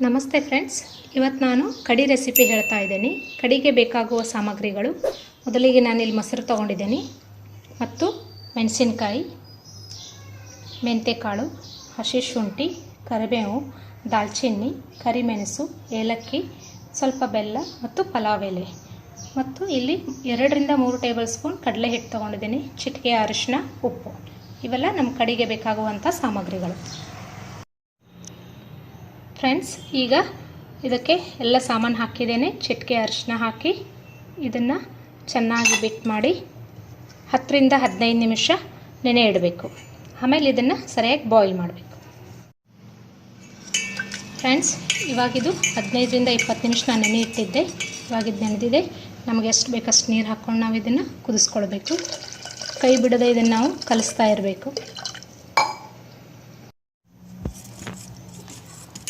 ನಮಸ್ತೆ ಫ್ರೆಂಡ್ಸ್ ಇವತ್ತು ನಾನು ಕಡಿ ರೆಸಿಪಿ ಹೇಳ್ತಾ ಇದ್ದೀನಿ. ಕಡಿಗೆ ಬೇಕಾಗುವ ಸಾಮಗ್ರಿಗಳು. ಮೊದಲಿಗೆ ನಾನಿಲ್ಲಿ ಮೊಸರು ತೊಗೊಂಡಿದ್ದೀನಿ. ಮತ್ತು ಮೆಣಸಿನ್ಕಾಯಿ, ಮೆಂತೆಕಾಳು, ಹಸಿ ಶುಂಠಿ, ಕರಿಬೇವು, ದಾಲ್ಚಿನ್ನಿ, ಕರಿಮೆಣಸು, ಏಲಕ್ಕಿ, ಸ್ವಲ್ಪ ಬೆಲ್ಲ ಮತ್ತು ಪಲಾವ್ ಎಲೆ. ಮತ್ತು ಇಲ್ಲಿ ಎರಡರಿಂದ ಮೂರು ಟೇಬಲ್ ಸ್ಪೂನ್ ಕಡಲೆ ಹಿಟ್ಟು ತೊಗೊಂಡಿದ್ದೀನಿ. ಚಿಟಿಕೆ ಅರಿಶಿನ ಉಪ್ಪು. ಇವೆಲ್ಲ ನಮ್ಮ ಕಡಿಗೆ ಬೇಕಾಗುವಂಥ ಸಾಮಗ್ರಿಗಳು. ಫ್ರೆಂಡ್ಸ್, ಈಗ ಇದಕ್ಕೆ ಎಲ್ಲ ಸಾಮಾನು ಹಾಕಿದ್ದೇನೆ. ಚಿಟಿಕೆ ಅರಿಶಿನ ಹಾಕಿ ಇದನ್ನು ಚೆನ್ನಾಗಿ ಬಿಟ್ ಮಾಡಿ ಹತ್ತರಿಂದ ಹದಿನೈದು ನಿಮಿಷ ನೆನೆ ಇಡಬೇಕು. ಆಮೇಲೆ ಇದನ್ನು ಸರಿಯಾಗಿ ಬಾಯ್ಲ್ ಮಾಡಬೇಕು. ಫ್ರೆಂಡ್ಸ್ ಇವಾಗಿದು ಹದಿನೈದರಿಂದ ಇಪ್ಪತ್ತು ನಿಮಿಷ ನಾನು ನೆನೆ ಇಟ್ಟಿದ್ದೆ. ಇವಾಗ ಇದು ನೆನೆದಿದೆ. ನಮಗೆ ಎಷ್ಟು ಬೇಕಷ್ಟು ನೀರು ಹಾಕ್ಕೊಂಡು ನಾವು ಇದನ್ನು ಕುದಿಸ್ಕೊಳ್ಬೇಕು. ಕೈ ಬಿಡದೆ ಇದನ್ನು ನಾವು ಕಲಿಸ್ತಾ ಇರಬೇಕು.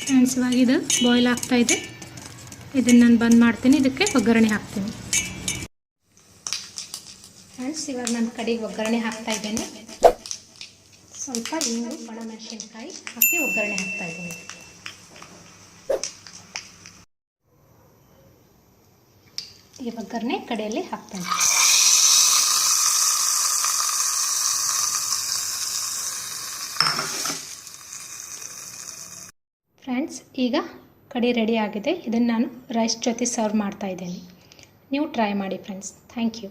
ಫ್ರೆಂಡ್ಸ್ ಇವಾಗ ಇದು ಬಾಯ್ಲ್ ಆಗ್ತಾ ಇದೆ. ಇದನ್ನು ನಾನು ಬಂದ್ ಮಾಡ್ತೀನಿ. ಇದಕ್ಕೆ ಒಗ್ಗರಣೆ ಹಾಕ್ತೀನಿ. ಫ್ರೆಂಡ್ಸ್ ಇವಾಗ ನಾನು ಕಡೆಗೆ ಒಗ್ಗರಣೆ ಹಾಕ್ತಾ ಇದ್ದೇನೆ. ಸ್ವಲ್ಪ ಇಂಗು ಒಣಮೆಣಸಿನ್ಕಾಯಿ ಹಾಕಿ ಒಗ್ಗರಣೆ ಹಾಕ್ತಾ ಇದ್ದೀನಿ. ಈ ಒಗ್ಗರಣೆ ಕಡೆಯಲ್ಲಿ ಹಾಕ್ತಾ ಫ್ರೆಂಡ್ಸ್ ಈಗ ಕಡಿ ರೆಡಿ ಆಗಿದೆ. ಇದನ್ನು ನಾನು ರೈಸ್ ಜೊತೆ ಸರ್ವ್ ಮಾಡ್ತಾ ಇದ್ದೇನೆ. ನೀವು ಟ್ರೈ ಮಾಡಿ ಫ್ರೆಂಡ್ಸ್ ಥ್ಯಾಂಕ್ ಯು